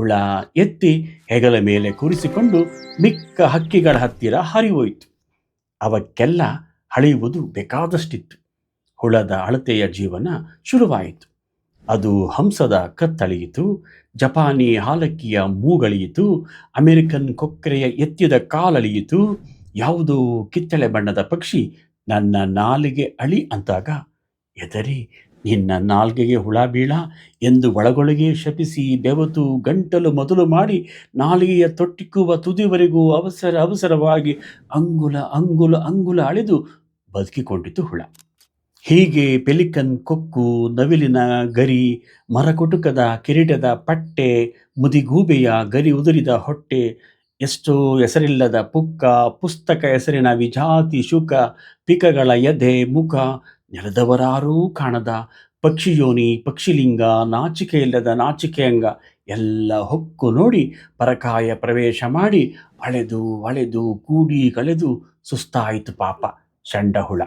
ಹುಳ ಎತ್ತಿ ಹೆಗಲ ಮೇಲೆ ಕೂರಿಸಿಕೊಂಡು ಮಿಕ್ಕ ಹಕ್ಕಿಗಳ ಹತ್ತಿರ ಹರಿಹೋಯಿತು. ಅವಕ್ಕೆಲ್ಲ ಹಳೆಯುವುದು ಬೇಕಾದಷ್ಟಿತ್ತು. ಹುಳದ ಅಳತೆಯ ಜೀವನ ಶುರುವಾಯಿತು. ಅದು ಹಂಸದ ಕತ್ತಳಿಯಿತು, ಜಪಾನಿ ಹಾಲಕ್ಕಿಯ ಮೂಗಳಿಯಿತು, ಅಮೆರಿಕನ್ ಕೊಕ್ಕರೆಯ ಎತ್ತಿದ ಕಾಲಳಿಯಿತು, ಯಾವುದೋ ಕಿತ್ತಳೆ ಬಣ್ಣದ ಪಕ್ಷಿ ನನ್ನ ನಾಲಿಗೆ ಅಳಿ ಅಂತಾಗ ಎದರಿ ನಿನ್ನ ನಾಲ್ಗೆಗೆ ಹುಳ ಬೀಳ ಎಂದು ಒಳಗೊಳಗೆ ಶಪಿಸಿ ಬೆವತು ಗಂಟಲು ಮೊದಲು ಮಾಡಿ ನಾಲಿಗೆಯ ತೊಟ್ಟಿಕ್ಕುವ ತುದಿವರೆಗೂ ಅವಸರ ಅವಸರವಾಗಿ ಅಂಗುಲ ಅಂಗುಲ ಅಂಗುಲ ಅಳೆದು ಬದುಕಿಕೊಂಡಿತು ಹುಳ. ಹೀಗೆ ಪೆಲಿಕನ್ ಕೊಕ್ಕು, ನವಿಲಿನ ಗರಿ, ಮರಕುಟುಕದ ಕಿರೀಟದ ಪಟ್ಟೆ, ಮುದಿಗೂಬೆಯ ಗರಿ ಉದುರಿದ ಹೊಟ್ಟೆ, ಎಷ್ಟೋ ಹೆಸರಿಲ್ಲದ ಪುಕ್ಕ, ಪುಸ್ತಕ ಹೆಸರಿನ ವಿಜಾತಿ ಶುಕ, ಪಿಕಗಳ ಎದೆ, ಮುಖ ನೆಲದವರಾರೂ ಕಾಣದ ಪಕ್ಷಿಯೋನಿ ಪಕ್ಷಿಲಿಂಗ ನಾಚಿಕೆಯಿಲ್ಲದ ನಾಚಿಕೆಯಂಗ ಎಲ್ಲ ಹೊಕ್ಕು ನೋಡಿ ಪರಕಾಯ ಪ್ರವೇಶ ಮಾಡಿ ಅಳೆದು ಅಳೆದು, ಕೂಡಿ ಕಳೆದು ಸುಸ್ತಾಯಿತು ಪಾಪ ಚಂಡ ಹುಳ